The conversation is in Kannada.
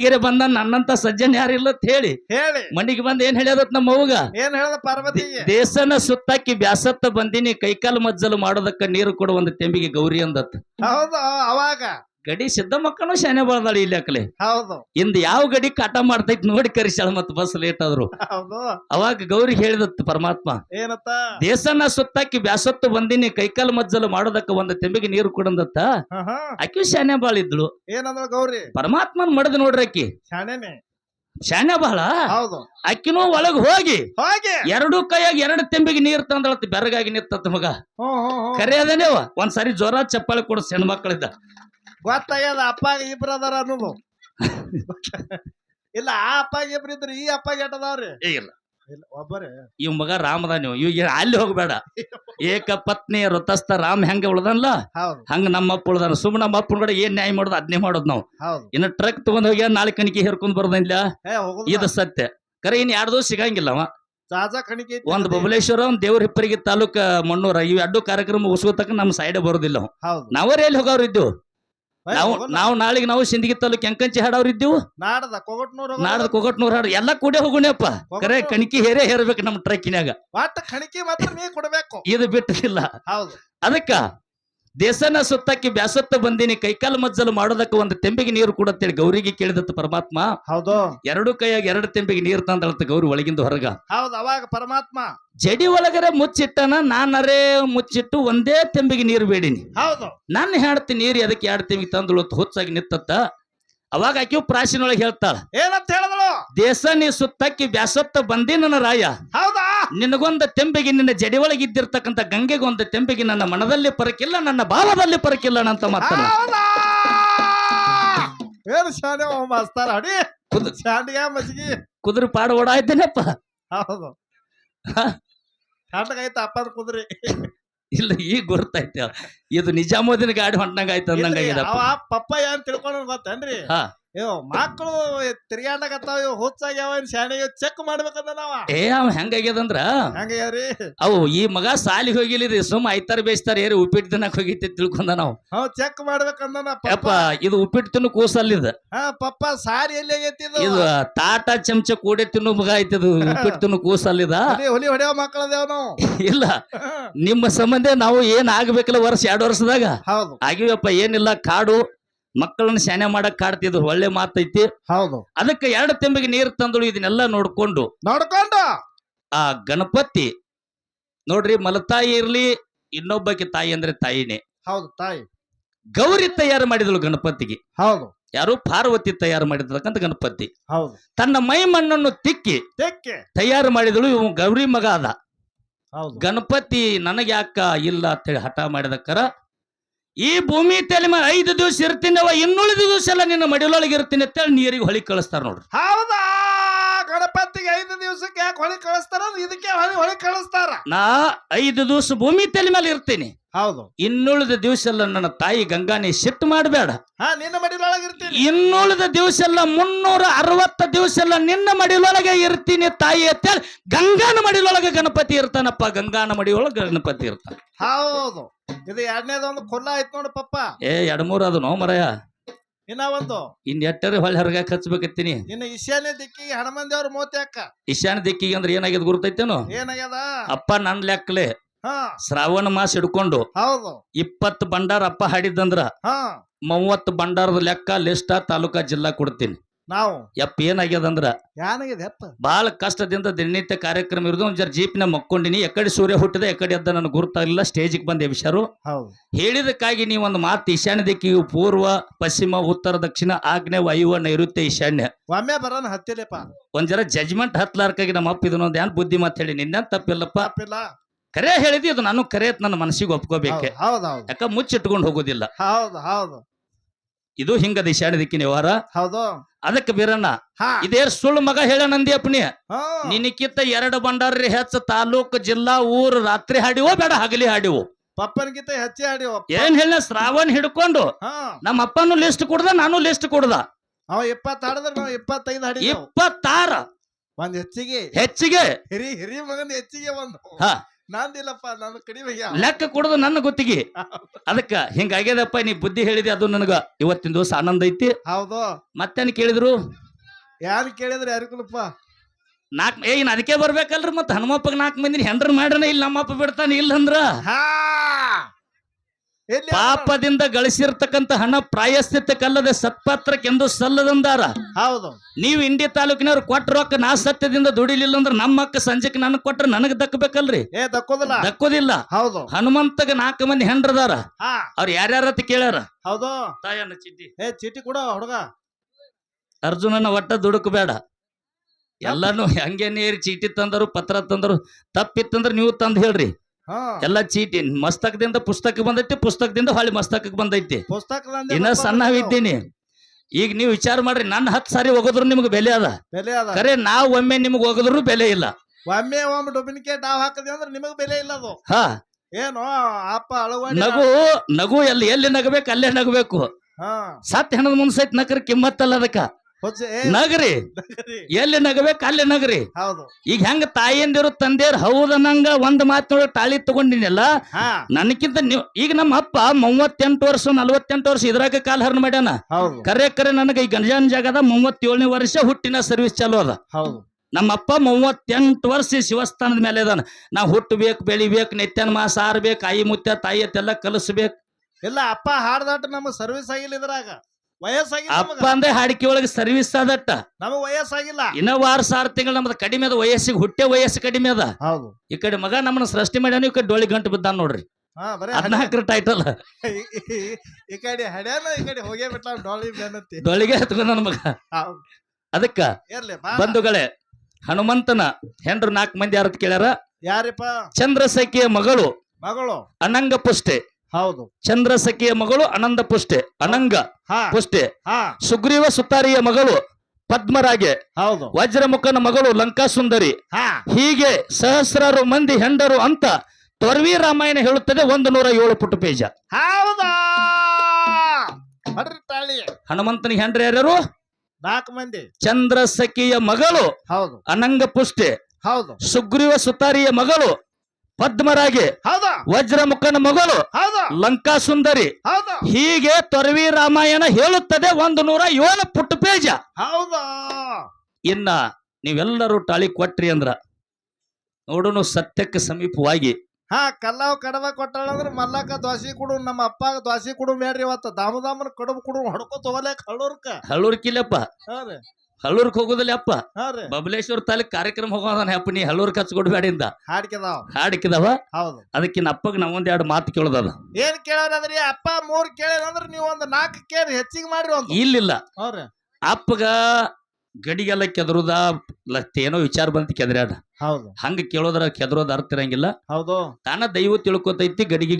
ಗಿರೆ ಬಂದ ನನ್ನಂತ ಸಜ್ಜನ್ ಯಾರಿಲ್ಲ ಅಂತ ಹೇಳಿ. ಹೇಳಿ. ಮನಿಗೆ ಬಂದ್ ಏನ್ ಹೇಳ್ಯದತ್ ನಮ್ಮ ಅವ್ಗ? ಏನ್ ಹೇಳ್ದ ಪಾರ್ವತಿ? ದೇಶನ ಸುತ್ತಾಕಿ ಬ್ಯಾಸತ್ತ ಬಂದಿನಿ ಕೈಕಾಲು ಮಜ್ಜಲು ಮಾಡೋದಕ್ಕ ನೀರು ಕೊಡುವ ಒಂದು ತೆಂಬಿಗೆ ಗೌರಿ ಅಂದತ್. ಹೌದು ಅವಾಗ. ಗಡಿ ಸಿದ್ದಮ್ಮಕ್ಕನು ಶಾನೆ ಬಳದಾಳಿ ಇಲ್ಲಿ ಹೌದು. ಇಂದ ಯಾವ ಗಡಿ ಕಾಟ ಮಾಡ್ತೈತಿ ನೋಡಿ ಕರಿಸಾಳ ಮತ್ ಬಸ್ ಲೇಟ್ ಆದ್ರು. ಹೌದು. ಅವಾಗ ಗೌರಿ ಹೇಳಿದತ್ತು ಪರಮಾತ್ಮ ಏನತ್ತ? ದೇಶನ ಸುತ್ತಾಕಿ ಬ್ಯಾಸತ್ತು ಬಂದಿನಿ ಕೈಕಾಲು ಮಜ್ಜಲು ಮಾಡೋದಕ್ಕ ಒಂದು ತೆಂಬಿಗೆ ನೀರು ಕೊಡಂದತ್ತ. ಆಕಿ ಶಾನೆ ಬಾಳಿದ್ಳು ಏನಂದ್ರ ಗೌರಿ? ಪರಮಾತ್ಮನ್ ಮಡದ್ ನೋಡ್ರಿ ಆಕಿ. ಶಾಣೆನೆ ಶಾನೆ ಬಾಳ ಹೌದು. ಅಕ್ಕಿನೂ ಒಳಗ್ ಹೋಗಿ ಹೋಗಿ. ಎರಡು ಕೈಯಾಗಿ ಎರಡು ತೆಂಬಿಗೆ ನೀರ್ ತಂದಳತ್ ಬೆರಗಾಗಿ ನಿತ್ತ ಮಗ. ಹ್ಮ್ ಹ್ಮ್ ಹ್ಮ್. ಕರೆ ಅದೇನೇವ ಒಂದ್ಸರಿ ಜ್ವರ ಚಪ್ಪಾಳೆ ಸಣ್ಣ ಹೆಣ್ಮಕ್ಳಿದ್ದ ಗೊತ್ತಾಗ್ಯದ ಅಪ್ಪ ಇಬ್ರು ಅದಾರ ಅನ್ನೋದು. ಇಲ್ಲ ಆ ಅಪ್ಪಾಗ ಇಬ್ರು ಇದ್ರು ಈ ಅಪ್ಪ ಎಟ್ಟದವ್ರಿ ಏ ಇಲ್ಲ. ಇಲ್ಲ ಒಬ್ಬರೇ? ಇವ್ ಮಗ ರಾಮದ ನೀವು ಈಗ ಅಲ್ಲಿ ಹೋಗ್ಬೇಡ. ಏಕ ಪತ್ನಿ ವೃತಸ್ಥ ರಾಮ್ ಹೆಂಗ ಉಳ್ದನ್ಲ? ಹೌದು. ಹಂಗ ನಮ್ಮ ಅಪ್ಪ ಉಳ್ದಾನ. ಸುಮ್ಮನೆ ನಮ್ಮ ಅಪ್ಪನ ಕಡೆ ಏನ್ ನ್ಯಾಯ ಮಾಡೋದು ಅದನ್ನೇ ಮಾಡೋದು ನಾವು. ಹೌದು. ಇನ್ನು ಟ್ರಕ್ ತಗೊಂಡ್ ಹೋಗ್ಯ ನಾಳೆ ಕಣಿಕೆ ಹೇರ್ಕೊಂಡ್ ಬರ್ದಿಲ್ಲ ಇದ ಹೋಗುದು ಇದು ಸತ್ಯ. ಕರೆ ಇನ್ ಎರಡು ದಿವಸ ಸಿಗಂಗಿಲ್ಲ ಅವ. ತಾಜಾ ಕಣಿಕೆ ಐತಿ ಒಂದ್ ನದಿ. ಬಬಲೇಶ್ವರ ಒಂದ್ ದೇವ್ರ ಹಿಪ್ಪರಿಗೆ ತಾಲೂಕ ಮಣ್ಣೂರ. ಇವ್ ಎರಡು ಕಾರ್ಯಕ್ರಮ ಉಸ್ಕೋತಕ್ಕ ನಮ್ಮ ಸೈಡ್ ಬರೋದಿಲ್ಲ ಅವ. ಹೌದು. ನಾವರೇ ಎಲ್ಲಿ ಹೋಗೋರು ಇದ್ದೇವು ಏ, ನಾವು. ನಾವು ನಾಳೆಗೆ ನಾವು ಸಿಂದಗಿ ತಾಲೂಕ್ ಕೆಂಕಂಚಿ ಹಾಡವ್ರ ಇದ್ದೀವು. ನಾಡದ ಕೊಗಟ್ನೂರ್ ನಾಡದ ನಾಡ್ದ ಕೊಗಟ್ನೂರ್ ಹಾಡು. ಎಲ್ಲ ಕೂಡೆ ಹೋಗುಣಪ್ಪ. ಕರೆ ಕಣಕಿ ಹೇರೇ ಹೇರ್ಬೇಕು ನಮ್ಮ ಟ್ರಕ್ಕಿನಾಗ ಒಟ್ಟ ಕಣಿಕೆ ಮಾತ್ರ ನೀ ಕೊಡಬೇಕು. ಇದು ಬಿಟ್ಟಿಲ್ಲ ಹೌದು. ಅದಕ್ಕ ದೇಶನ ಸುತ್ತಕ್ಕೆ ಬ್ಯಾಸತ್ತ ಬಂದಿನಿ ಕೈಕಾಲು ಮಜ್ಜಲು ಮಾಡೋದಕ್ಕ ಒಂದು ತೆಂಬಿಗೆ ನೀರು ಕೂಡ ಕೊಡತ್ತೇಳಿ ಗೌರಿಗೆ ಕೇಳಿದತ್ತ ಪರಮಾತ್ಮ. ಹೌದು. ಎರಡು ಕೈಯಾಗ ಎರಡು ತೆಂಬಿಗೆ ನೀರು ತಂದಳತ್ತ ಗೌರಿ ಒಳಗಿಂದ ಹೊರಗ. ಹೌದು ಅವಾಗ ಪರಮಾತ್ಮ. ಜಡಿ ಒಳಗರೆ ಮುಚ್ಚಿಟ್ಟನ ನಾನರೇ ಮುಚ್ಚಿಟ್ಟು ಒಂದೇ ತೆಂಬಿಗೆ ನೀರು ಬೇಡಿನಿ. ಹೌದು. ನನ್ನ ಹೇಳ್ತಿ ನೀರು ಅದಕ್ಕೆ ಎರಡು ತೆಂಬಿಗೆ ತಂದಳು ಹುಚ್ಚಾಗಿ ನಿತ್ತತ್ತ ಅವಾಗ ಆಕಿಯು ಪ್ರಾಶಿನೊಳಗೆ ಹೇಳ್ತಾಳ ಏನಂತ ಹೇಳಿದಳು? ದೇಶ ನೀ ಸುತ್ತಕ್ಕೆ ಬ್ಯಾಸತ್ತ ಬಂದಿ ನನ್ನ ರಾಯ. ಹೌದಾ. ನಿನಗೊಂದ ತೆಂಬಿಗೆ ನಿನ್ನ ಜಡಿ ಒಳಗೆ ಇದ್ದಿರ್ತಕ್ಕಂಥ ಗಂಗೆಗೊಂದ ತೆಂಬಿಗೆ ನನ್ನ ಮನದಲ್ಲಿ ಪರಕಿಲ್ಲ ನನ್ನ ಬಾಲದಲ್ಲಿ ಪರಕಿಲ್ಲ ಅಂತ ಏನು ಶಾನೆ ಮಾಸ್ತಾರ ಅಡಿ? ಕುದ್- ಶಾಂಡಿಗೆ ಮಸಿಗಿ ಕುದುರೆ ಪಾಡು ಓಡಾಯ್ತೇನಪ್ಪ? ಹೌದು. ಶಾಂಡಗೈತ ಅಪ್ಪನ ಕುದ್ರಿ? ಇಲ್ಲ ಈಗ ಗೊತ್ತಾಯ್ತ ಇದು ನಿಜಾಮೋದಿನ ಗಾಡಿ ಹೊಂಟಂಗ ಆಯ್ತು ಅಂದಂಗ ಅವ ಪಪ್ಪ ಏನ್ ತಿಳ್ಕೊಂಡ್ ಗೊತ್ತೇನ್ರಿ? ಹಾ. ಇವ್ ಮಕ್ಕಳು ತಿರ್ಗಾಡಕತ್ತಾವ ಇವ್ ಹುಚ್ಚಾಗ್ಯಾವ ಶಾಣೆಗೆ ಚೆಕ್ ಮಾಡ್ಬೇಕಂದ ನಾವ. ಏ ಅವ ಹೆಂಗಾಗ್ಯದಂದ್ರ ಹಂಗ್ಯಾರಿ ಅವು ಈ ಮಗ ಸಾಲಿಗೆ ಹೋಗಿಲಿರಿ ಸುಮ್ ಐತಾರ ಬೇಯಿಸ್ತಾರ ಏರಿ ಉಪ್ಪಿಟ್ಟು ತಿನ್ನಕ್ ಹೋಗಿತ್ತೆ ತಿಳ್ಕೊಂಡ ನಾವು. ಹೌದು ಚೆಕ್ ಮಾಡ್ಬೇಕಂದ ಯಪ್ಪ ಇದು ಉಪ್ಪಿಟ್ಟು ತಿನ್ನು ಕೂಸಲ್ಲಿದ. ಹಾ ಪಪ್ಪ ಸಾರಿ ಎಲ್ಲಿ ಆಗೈತಿ ಇದು? ಇದು ತಾಟ ಚಮಚ ಕೂಡೆ ತಿನ್ನು ಮಗ ಐತದು ಉಪ್ಪಿಟ್ಟು ತಿನ್ನು ಕೂಸಲ್ಲಿದ. ಹೊಲಿ- ಹುಲಿ ಹೊಡೆಯೋ ಮಕ್ಕಳದೇವ್ ನಾವು. ಇಲ್ಲ ನಿಮ್ಮ ಸಂಬಂಧ ನಾವು ಏನ್ ಆಗ್ಬೇಕಲ್ಲ ವರ್ಷ ಎರಡು ವರ್ಷದಾಗ. ಹೌದು. ಆಗಿವಪ್ಪ ಏನಿಲ್ಲ ಕಾಡು ಮಕ್ಕಳನ್ನ ಶಾನೆ ಮಾಡಕ್ ಕಾಡ್ತಿದ್ರು ಒಳ್ಳೆ ಮಾತೈತಿ. ಹೌದು. ಅದಕ್ಕೆ ಎರಡು ತೆಂಬಿಗೆ ನೀರು ತಂದಳು ಇದನ್ನೆಲ್ಲ ನೋಡ್ಕೊಂಡು. ನೋಡ್ಕೊಂಡ. ಆ ಗಣಪತಿ ನೋಡ್ರಿ ಮಲತಾಯಿ ಇರ್ಲಿ ಇನ್ನೊಬ್ಬಕ್ಕೆ ತಾಯಿ ಅಂದ್ರೆ ತಾಯಿನೇ. ಹೌದು ತಾಯಿ. ಗೌರಿ ತಯಾರು ಮಾಡಿದಳು ಗಣಪತಿಗೆ. ಹೌದು. ಯಾರು? ಪಾರ್ವತಿ ತಯಾರು ಮಾಡಿರ್ತಕ್ಕಂಥ ಗಣಪತಿ. ಹೌದು. ತನ್ನ ಮೈ ಮಣ್ಣನ್ನು ತಿಕ್ಕಿ ತೆಕ್ಕೆ. ತಯಾರು ಮಾಡಿದಳು ಇವ್ ಗೌರಿ ಮಗ ಅದ ಹೌದು. ಗಣಪತಿ ನನಗ್ಯಾಕ ಇಲ್ಲ ಅಂತೇಳಿ ಹಠ ಮಾಡಿದಕ್ಕರ ಈ ಭೂಮಿ ತಲೆ ಮೇಲೆ ಐದು ದಿವಸ ಇರ್ತೀನವ ಇನ್ನುಳಿದ ದಿವಸ ಎಲ್ಲ ನಿನ್ನ ಮಡಿಲೊಳಗೆ ಇರ್ತೀನಿ ಅಂತೇಳಿ ನೀರಿಗೆ ಹೊಳಿ ಕಳಿಸ್ತಾರ ನೋಡ್ರಿ. ಹೌದಾ? ಐದು ದಿವಸಕ್ಕೆ ಯಾಕೆ ಹೊಳಿ ಕಳಿಸ್ತಾರ? ಇದಕ್ಕೆ ಹೊಳಿ ಹೊಳಿ ಕಳಿಸ್ತಾರ. ನಾ ಐದು ದಿವಸ ಭೂಮಿ ತಲೆ ಮೇಲೆ ಇರ್ತೀನಿ. ಹೌದು. ಇನ್ನುಳಿದ ದಿವಸ ಎಲ್ಲ ನನ್ನ ತಾಯಿ ಗಂಗಾನಿ ಶಿಫ್ಟ್ ಮಾಡಬೇಡ. ಹಾ ನಿನ್ನ ಮಡಿಲೊಳಗೆ ಇರ್ತೀನಿ. ಇನ್ನುಳಿದ ದಿವಸ ಎಲ್ಲ ಮುನ್ನೂರ ಅರವತ್ತ ದಿವಸ ಎಲ್ಲ ನಿನ್ನ ಮಡಿಲೊಳಗೆ ಇರ್ತೀನಿ ತಾಯಿ ಅಂತೇಳಿ ಗಂಗಾನ ಮಡಿಲೊಳಗೆ ಗಣಪತಿ ಇರ್ತಾನಪ್ಪ. ಗಂಗಾನ ಮಡಿಯೊಳಗೆ ಗಣಪತಿ ಇರ್ತಾನ. ಹೌದು. ಇದು ಎರಡನೇದೊಂದು ಕೊಲ್ಲ ಆಯ್ತು ನೋಡು ಪಪ್ಪ. ಏ ಎರಡ್ಮೂರ್ ಅದು ನೋ ಮರಯ ಇನ್ನ ಒಂದು. ಇನ್ ಎಟ್ಟರೆ ಹೊಳೆ ಹೊರಗಾಕ ಹಚ್ಬೇಕತ್ತೀನಿ ಇನ್ನ ಈಶಾನ್ಯ ದಿಕ್ಕಿಗೆ ಹನುಮಂದಿ ದೇವ್ರ ಮೋತಿ ಅಕ್ಕ. ಈಶಾನ್ಯ ದಿಕ್ಕಿಗೆ ಅಂದ್ರೆ ಏನಾಗ್ಯದ ಗುರುತೈತೇನು? ಏನಾಗ್ಯದ? ಅಪ್ಪ ನನ್ ಲೆಕ್ಕಲೆ. ಶ್ರಾವಣ ಮಾಸ ಹಿಡ್ಕೊಂಡು ಹೌದು. ಇಪ್ಪತ್ತು ಬಂಡಾರ ಅಪ್ಪ ಹಾಡಿದಂದ್ರ ಮೂವತ್ತು ಬಂಡಾರದ ಲೆಕ್ಕ ಲಿಸ್ಟ ತಾಲೂಕಾ ಜಿಲ್ಲಾ ಕೊಡ್ತೀನಿ. ನಾವು ಯಪ್ಪ ಏನಾಗ್ಯದಂದ್ರ ಏನಾಗಿದೆ ಅಪ್ಪ ಬಹಳ ಕಷ್ಟದಿಂದ ದಿನನಿತ್ಯ ಕಾರ್ಯಕ್ರಮ ಇರೋದು ಒಂದ್ ಜರ ಜೀಪ್ನ ಮಕ್ಕೊಂಡಿನಿ ಎಕಡೆ ಸೂರ್ಯ ಹುಟ್ಟಿದ ಎಕಡೆ ಎದ್ದ ನನಗೆ ಗುರುತಾಗಲಿಲ್ಲ ಸ್ಟೇಜಿಗೆ ಬಂದೆ ವಿಷಾರು. ಹೌದು. ಹೇಳಿದಕ್ಕಾಗಿ ನೀವು ಒಂದು ಮಾತು ಈಶಾನ್ಯ ದಿಕ್ಕಿಗೆ ಪೂರ್ವ ಪಶ್ಚಿಮ ಉತ್ತರ ದಕ್ಷಿಣ ಆಗ್ನೇಯ ವಾಯುವ ನೈಋತ್ಯ ಈಶಾನ್ಯ. ಒಮ್ಮೆ ಬರೋಣ ಹತ್ತಿಲ್ಲಪ್ಪ ಒಂದ್ ಜರ ಜಜ್ಮೆಂಟ್ ಹತ್ಲಾರ್ಕಾಗಿ ನಮ್ಮ ಅಪ್ಪ ಇದನ್ನೊಂದು ಏನ್ ಬುದ್ಧಿ ಮಾತು ಹೇಳಿ ನಿನ್ನ ತಪ್ಪಿಲ್ಲಪ್ಪ. ತಪ್ಪಿಲ್ಲ. ಕರೆ ಹೇಳಿದಿ ಅದು ನಾನು ಕರೆ ನನ್ನ ಮನಸ್ಸಿಗೆ ಒಪ್ಕೋಬೇಕೆ. ಹೌದು ಹೌದು. ಯಾಕ ಮುಚ್ಚಿಟ್ಕೊಂಡು ಹೋಗೋದಿಲ್ಲ. ಹೌದು ಹೌದು. ಇದು ಹಿಂಗದ ಈಶಾನ್ಯ ದಿಕ್ಕಿನ ವ್ಯವಹಾರ. ಹೌದು. ಅದಕ್ಕೆ ಬೀರಣ್ಣ ಇದೇ ಸುಳ್ಳು ಮಗ ಹೇಳ ನಂದಿ ಅಪ್ಪನಿ ಹಾ. ನಿನಕಿತ್ತ ಎರಡು ಬಂಡಾರ್ರಿ ಹೆಚ್ಚ ತಾಲೂಕ್ ಜಿಲ್ಲಾ ಊರು ರಾತ್ರಿ ಹಾಡಿವೋ ಬೇಡ ಹಗಲಿ ಹಾಡಿವೋ. ಪಪ್ಪನ್ಗಿಂತ ಹೆಚ್ಚಿ ಹಾಡಿವ ಏನ್ ಹೇಳ ಶ್ರಾವಣ್ ಹಿಡ್ಕೊಂಡು ನಮ್ಮ ಅಪ್ಪನು ಲಿಸ್ಟ್ ಕೊಡ್ದ ನಾನು ಲಿಸ್ಟ್ ಕೊಡ್ದ. ಅವ ಇಪ್ಪತ್ತು ಹಾಡಿದ್ರೆ ನಾವು ಇಪ್ಪತ್ತೈದು ಹಾಡಿ ಇಪ್ಪತ್ತಾರ. ಒಂದ್ ಹೆಚ್ಚಿಗೆ. ಹೆಚ್ಚಿಗೆ. ಹಿರಿ ಹಿರಿ ಮಗನ್ ಹೆಚ್ಚಿಗೆ ಒಂದು. ಹಾ. ನಂದಿಲ್ಲಪ್ಪ ನನ್ನ ಕಡಿಮೆ ಲೆಕ್ಕ ಕೊಡೋದು ನನ್ನ ಗೊತ್ತಿಗೆ. ಅದಕ್ಕ ಹಿಂಗಾಗ್ಯದಪ್ಪ ನೀ ಬುದ್ಧಿ ಹೇಳಿದೆ ಅದು ನನಗ ಇವತ್ತಿನ ದಿವಸ ಆನಂದ ಐತಿ. ಹೌದು. ಮತ್ತೇನ್ ಕೇಳಿದ್ರು? ಯಾರು ಕೇಳಿದ್ರೆ ಯಾರಿಗಲ್ಲಪ್ಪ ನಾಲ್ಕು ಏನ್ ಅದಕ್ಕೆ ಬರ್ಬೇಕಲ್ರಿ ಮತ್ತೆ ಹನುಮಪ್ಪಗ್ ನಾಲ್ಕು ಮಂದಿನ ಹೆಂಡ್ರ ಮಾಡ್ರನ ಇಲ್ಲಿ ನಮ್ಮಪ್ಪ ಬಿಡ್ತಾನೆ ಇಲ್ಲ ಅಂದ್ರ ಹಾ. ಪಾಪದಿಂದ ಗಳಿಸಿರ್ತಕ್ಕಂಥ ಹಣ ಪ್ರಾಯಶ್ಚಿತ್ತಕ್ಕಲ್ಲದೆ ಸತ್ಪಾತ್ರಕ್ಕೆಂದು ಸಲ್ಲದಂದಾರ. ಹೌದು. ನೀವು ಇಂಡಿ ತಾಲೂಕಿನವ್ರು ಕೊಟ್ಟ ರೊಕ್ಕ ನಾ ಸತ್ಯದಿಂದ ದುಡಿಲಿಲ್ಲ ಅಂದ್ರೆ ನಮ್ಮ ಅಕ್ಕ ಸಂಜೆಕ್ ನನಗ್ ಕೊಟ್ರ ನನಗ್ ದಕ್ಕಬೇಕಲ್ರಿ? ದಕ್ಕೋದಿಲ್ಲ. ದಕ್ಕೋದಿಲ್ಲ. ಹೌದು. ಹನುಮಂತಗ ನಾಲ್ಕು ಮಂದಿ ಹೆಂಡ್ರದಾರ. ಅವ್ರು ಯಾರ್ಯಾರ ಕೇಳ್ಯಾರ? ಹೌದು. ತಾಯನ್ನ ಚಿಟ್ಟಿ. ಏ ಚೀಟಿ ಕೊಡ ಹುಡುಗ. ಅರ್ಜುನನ ಒಟ್ಟ ದುಡುಕಬೇಡ. ಎಲ್ಲಾನು ಹಂಗೆ ನೀರು ಚೀಟಿ ತಂದರು ಪತ್ರ ತಂದರು ತಪ್ಪಿತ್ತಂದ್ರೆ ನೀವು ತಂದು ಹೇಳ್ರಿ. ಎಲ್ಲಾ ಚೀಟಿ ಮಸ್ತಕದಿಂದ ಪುಸ್ತಕ ಬಂದೈತಿ ಪುಸ್ತಕದಿಂದ ಹೊಳ್ಳಿ ಮಸ್ತಕಕ್ಕೆ ಬಂದೈತಿ. ಪುಸ್ತಕ ಇನ್ನ ಸಣ್ಣವಿದ್ದೀನಿ ಸಣ್ಣ ನೀವು. ಇದ್ದೀನಿ ಈಗ ನೀವು ವಿಚಾರ ಮಾಡ್ರಿ ನನ್ನ ಹತ್ತು ಸಾರಿ ಹೋಗೋದ್ರು ನಿಮ್ಗೆ ಬೆಲೆ ಅದ. ಬೆಲೆ ಅದ. ಖರೆ ನಾವು ಒಮ್ಮೆ ನಿಮ್ಗೆ ಹೋಗದ್ರು ಬೆಲೆ ಇಲ್ಲ. ಒಮ್ಮೆ ಒಮ್ಮೆ ಡೂಪ್ಲಿಕೇಟ್ ನಾವು ಹಾಕಿದ್ವಿ ಅಂದ್ರೆ ನಿಮಗೆ ಬೆಲೆ ಇಲ್ಲ ಅದು. ಹಾ. ಏನು ಅಪ್ಪ ಅಳವಾಡಿ ನಗು ನಗು ಎಲ್ಲಿ ಎಲ್ಲಿ ನಗಬೇಕು ಅಲ್ಲೇ ನಗಬೇಕು. ಸತ್ ಹೆಣದ ಮುನ್ಸೈತ್ ನಕ್ರ ಕಿಮ್ಮತ್ತಲ್ಲ ಅದಕ್ಕ. ನಗರಿ. ಎಲ್ಲಿ ನಗಬೇಕು ಅಲ್ಲಿ ನಗರಿ. ಹೌದು. ಈಗ ಹೆಂಗ ತಾಯಿಯಂದಿರು ತಂದೆಯರು ನಂಗ ಒಂದ್ ಮಾತಿನೊಳಗೆ ತಾಳಿ ತಗೊಂಡಿನಲ್ಲ. ನನಕ್ಕಿಂತ ನೀವು ಈಗ ನಮ್ಮ ಅಪ್ಪ ಮೂವತ್ತೆಂಟು ವರ್ಷ ನಲ್ವತ್ತೆಂಟು ವರ್ಷ ಇದ್ರಾಗ ಕಾಲ್ ಹರಣ ಮಾಡ್ಯಾನ. ಕರೆ ಕರೆ ನನಗೆ ಈ ಗಂಜಾನ್ ಜಾಗದ ಮೂವತ್ತೇಳನೇ ವರ್ಷ ಹುಟ್ಟಿನ ಸರ್ವಿಸ್ ಚಾಲು ಅದ. ಹೌದು. ನಮ್ಮ ಅಪ್ಪ ಮೂವತ್ತೆಂಟು ವರ್ಷ ಶಿವಸ್ಥಾನದ ಮೇಲೆ ಇದಾನ. ನಾ ಹುಟ್ಟಬೇಕು ಬೆಳಿಬೇಕು ನೆತ್ತನ ಮಾಸ ಆರ್ಬೇಕು ಆಯಿ ಮುತ್ತ ತಾಯಿ ಅತ್ತೆಲ್ಲ ಕಲಿಸ್ಬೇಕು. ಇಲ್ಲ ಅಪ್ಪ ಹಾಡ್ದಾಟ ನಮ್ಮ ಸರ್ವಿಸ್ ಆಗಿಲ್ಲ ಇದ್ರಾಗ. ವಯಸ್ಸಾಗಿಲ್ಲ ಅಪ್ಪ ಅಂದ್ರೆ ಹಾಡಿಕೆ ಒಳಗೆ ಸರ್ವಿಸ್ ಆದಟ್ಟ. ನಮಗ್ ವಯಸ್ಸಾಗಿಲ್ಲ. ಇನ್ನ ವಾರ ಸಾರ್ ತಿಂಗಳು ನಮ್ದು ಕಡಿಮೆ ಅದ ವಯಸ್ಸಿಗೆ ಹುಟ್ಟೆ ವಯಸ್ಸು ಕಡಿಮೆ ಅದ. ಹೌದು. ಈ ಕಡೆ ಮಗ ನಮ್ಮನ್ನ ಸೃಷ್ಟಿ ಮಾಡ್ಯಾನ ಈ ಕಡೆ ಡೋಳಿ ಗಂಟು ಬಿದ್ದಾನ ನೋಡ್ರಿ. ಹಾ ಬರೇ ಹದಿನಾಲ್ಕರ ಟೈಟಲ್ ಈ- ಕಡೆ ಹಡ್ಯಾನ ಈ ಕಡೆ ಹೋಗೇ ಬಿಟ್ಲ ಡೋಳಿ ಬೆನ್ನತ್ತಿ. ಡೊಳಿಗೆ ಹತ್ಕೊಂಡ ನನ್ನ ಮಗ. ಹೌದು. ಅದಕ್ಕ ಇರ್ಲಿ ಬಾ. ಬಂಧುಗಳೇ ಹನುಮಂತನ ಹೆಂಡ್ರು ನಾಲ್ಕು ಮಂದಿ ಯಾರತ್ ಕೇಳ್ಯಾರ? ಯಾರಿಪ್ಪ? ಚಂದ್ರಸಖಿಯ ಮಗಳು. ಮಗಳು. ಅನಂಗ ಪುಷ್ಟೆ ಹೌದು. ಚಂದ್ರಸಖಿಯ ಮಗಳು ಅನಂದ ಪುಷ್ಟೆ ಅನಂಗ ಪುಷ್ಟೆ. ಹಾ. ಸುಗ್ರೀವ ಸುತಾರಿಯ ಮಗಳು ಪದ್ಮರಾಗೆ. ಹೌದು. ವಜ್ರಮುಖನ ಮಗಳು ಲಂಕಾ ಸುಂದರಿ ಹೀಗೆ ಸಹಸ್ರಾರು ಮಂದಿ ಹೆಂಡರು ಅಂತ ತೊರ್ವಿ ರಾಮಾಯಣ ಹೇಳುತ್ತದೆ ಒಂದು ನೂರ ಏಳು ಪುಟ ಪೇಜ. ಹೌದಾ? ಬರ್ರಿ ತಾಳಿ. ಹನುಮಂತನ ಹೆಂಡ್ರ ಯಾರ್ಯಾರು? ನಾಲ್ಕು ಮಂದಿ. ಚಂದ್ರಸಖಿಯ ಮಗಳು ಹೌದು. ಅನಂಗ ಪುಷ್ಟೆ. ಹೌದು. ಸುಗ್ರೀವ ಸುತಾರಿಯ ಮಗಳು ಪದ್ಮರಾಗೆ ವಜ್ರ ಮುಖನ ಮಗಳು ಹೌದಾ? ಲಂಕಾ ಸುಂದರಿ ಹೌದು? ಹೀಗೆ ತೊರವಿ ರಾಮಾಯಣ ಹೇಳುತ್ತದೆ ಒಂದು ನೂರ ಏಳು ಪುಟ್ಟ ಪೇಜ. ಹೌದಾ? ಇನ್ನ ನೀವೆಲ್ಲರೂ ಟಾಳಿ ಕೊಟ್ರಿ ಅಂದ್ರ ನೋಡುನು ಸತ್ಯಕ್ಕೆ ಸಮೀಪವಾಗಿ. ಹಾ ಕಲ್ಲಾವ್ ಕಡವ ಕೊಟ್ಟಾಳ ಅಂದ್ರ ಮಲ್ಲಕ್ಕ ದ್ವಾಸಿ ಕೊಡು ನಮ್ಮ ಅಪ್ಪಾಗ ದ್ವಾಸಿ ಕೊಡು ಮೇಡ್ರಿ ಇವತ್ತು. ದಾಮದಾಮನ ಕಡುಬು ಕೊಡು ಹೊಡ್ಕೊ ತಗೋಲೇಕ್ ಹಳ್ಳೂರ್ಕ ಹಳ್ಳೂರ್ಕಿಲ್ಲಪ್ಪ ಹಾ ರೀ. ಹಳ್ಳೂರ್ಕ್ ಹೋಗುದಿಲ್ಲ ಅಪ್ಪ ಬಬಲೇಶ್ವರ್ ತಾಲಿ ಕಾರ್ಯಕ್ರಮ ಹೋಗೋದನ್ನ ಅಪ್ಪ ನೀ ಹಲ್ಲೂರ್ ಹಚ್ಕೊಡ್ಬೇಡಿಂದ ಹಾಡ್ಕೆದಾವ್. ಹಾಡಿಕಿದವ? ಹೌದು. ಅದಕ್ಕೆ ಅಪ್ಪಗೆ ನಾವೊಂದ್ ಎರಡು ಮಾತು ಕೇಳೋದದ. ಏನ್ ಕೇಳೋದ್ರಿ ಅಪ್ಪ ಮೂರ್ ಕೇಳಿದಂದ್ರ ನೀವು ಒಂದ್ ನಾಲ್ಕು ಕೇಳಿ ಹೆಚ್ಚಿಗೆ ಮಾಡ್ರಿ ಒಂದು. ಇಲ್ಲಿಲ್ಲ. ಅಪ್ಪಗ ಗಡಿಗೆಲ್ಲ ಕೆದರುದ ಏನೋ ವಿಚಾರ ಬಂತ ಕೆದರ್ಯಾಡ ಹೌದು. ಹಂಗ ಕೇಳೋದ್ರ ಕೆದರೋದ್ ಅರ್ಥ ಇರಂಗಿಲ್ಲ. ಹೌದು. ತಾನ ದೈವ ತಿಳ್ಕೊತೈತಿ ಗಡಿಗೆ